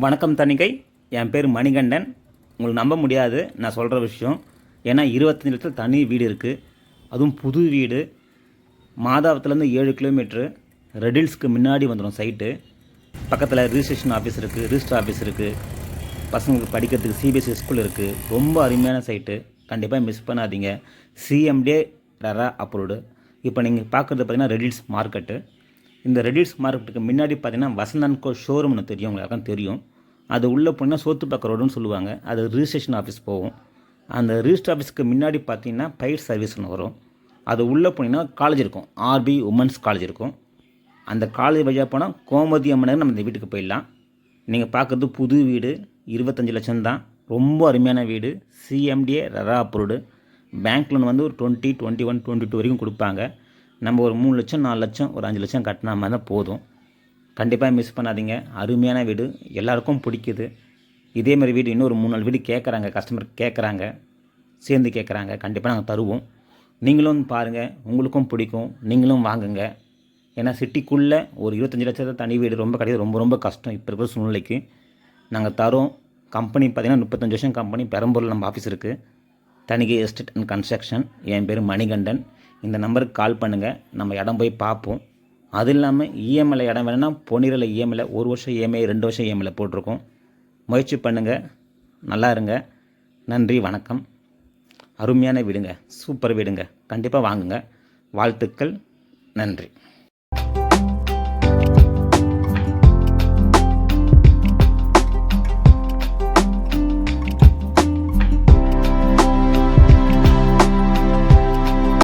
வணக்கம் தணிகை. என் பேர் மணிகண்டன். உங்களுக்கு நம்ப முடியாது நான் சொல்கிற விஷயம். ஏன்னா இருபத்தஞ்சி லட்சத்தில் தனி வீடு இருக்குது அதுவும் புது வீடு. மாதாவத்துலேருந்து ஏழு கிலோமீட்ரு ரெடில்ஸ்க்கு முன்னாடி வந்துடும் சைட்டு பக்கத்தில் ரிஜிஸ்ட்ரேஷன் ஆஃபீஸ் இருக்குது ரிஜிஸ்டர் ஆஃபீஸ் இருக்குது பசங்களுக்கு படிக்கிறதுக்கு சிபிஎஸ்சி ஸ்கூல் இருக்குது ரொம்ப அருமையான சைட்டு கண்டிப்பாக மிஸ் பண்ணாதீங்க. சிஎம்டே ரரா அப்ரூவ்டு இப்போ நீங்கள் பார்க்குறது பார்த்தீங்கன்னா ரெடில்ஸ் மார்க்கெட்டு இந்த ரெடிட்ஸ் மார்க்கெட்டுக்கு முன்னாடி பார்த்தீங்கன்னா வசந்தன் கோ ஷோரூம்னு தெரியும் உங்களுக்கு தெரியும். அது உள்ளே போனால் சோத்துப்பாக்க ரோடுன்னு சொல்லுவாங்க. அது ரிஜிஸ்ட்ரேஷன் ஆஃபீஸ் போகும். அந்த ரிஜிஸ்டர் ஆஃபீஸ்க்கு முன்னாடி பார்த்தீங்கன்னா பயிர் சர்வீஸ்னு வரும். அது உள்ளே போனீங்கன்னா காலேஜ் இருக்கும். ஆர்பி உமன்ஸ் காலேஜ் இருக்கும். அந்த காலேஜ் வழியாக போனால் கோமதி அம்மனர் நம்ம இந்த வீட்டுக்கு போயிடலாம். நீங்கள் பார்க்குறது புது வீடு. இருபத்தஞ்சி லட்சம் தான். ரொம்ப அருமையான வீடு. சிஎம்டிஏ ரரா அப்ரூவ்டு பேங்க் லோன் வந்து ஒரு twenty twenty one twenty two வரைக்கும் கொடுப்பாங்க. நம்ம ஒரு மூணு லட்சம் நாலு லட்சம் ஒரு அஞ்சு லட்சம் கட்டினா மாதிரி தான் போதும். கண்டிப்பாக மிஸ் பண்ணாதீங்க. அருமையான வீடு. எல்லாருக்கும் பிடிக்குது. இதே மாதிரி வீடு இன்னொரு மூணு நாலு வீடு கேட்குறாங்க கஸ்டமர் கேட்குறாங்க சேர்ந்து கேட்குறாங்க கண்டிப்பாக நாங்கள் தருவோம். நீங்களும் வந்து பாருங்கள் உங்களுக்கும் பிடிக்கும். நீங்களும் வாங்குங்க. ஏன்னா சிட்டிக்குள்ளே ஒரு இருபத்தஞ்சி லட்சத்தை தனி வீடு ரொம்ப கிடையாது. ரொம்ப ரொம்ப கஷ்டம். இப்போ இருக்கிற சூழ்நிலைக்கு நாங்கள் தரோம். கம்பெனி பார்த்திங்கன்னா முப்பத்தஞ்சு வருஷம் கம்பெனி பெரம்பூரில் நம்ம ஆஃபீஸ் இருக்குது தனிகை எஸ்டேட் அண்ட் கன்ஸ்ட்ரக்ஷன் என் பேர் மணிகண்டன். இந்த நம்பருக்கு கால் பண்ணுங்கள் நம்ம இடம் போய் பார்ப்போம். அது இல்லாமல் இஎம்ஐல இடம் வேணும்னா பொன்னிரில் இஎம்ஐல ஒரு வருஷம் இஎம்ஐ ரெண்டு வருஷம் இஎம்ஐல போட்டிருக்கோம். முயற்சி பண்ணுங்கள் நல்லா இருங்க. நன்றி வணக்கம். அருமையான வீடுங்க. சூப்பர் வீடுங்க. கண்டிப்பாக வாங்குங்க. வாழ்த்துக்கள். நன்றி.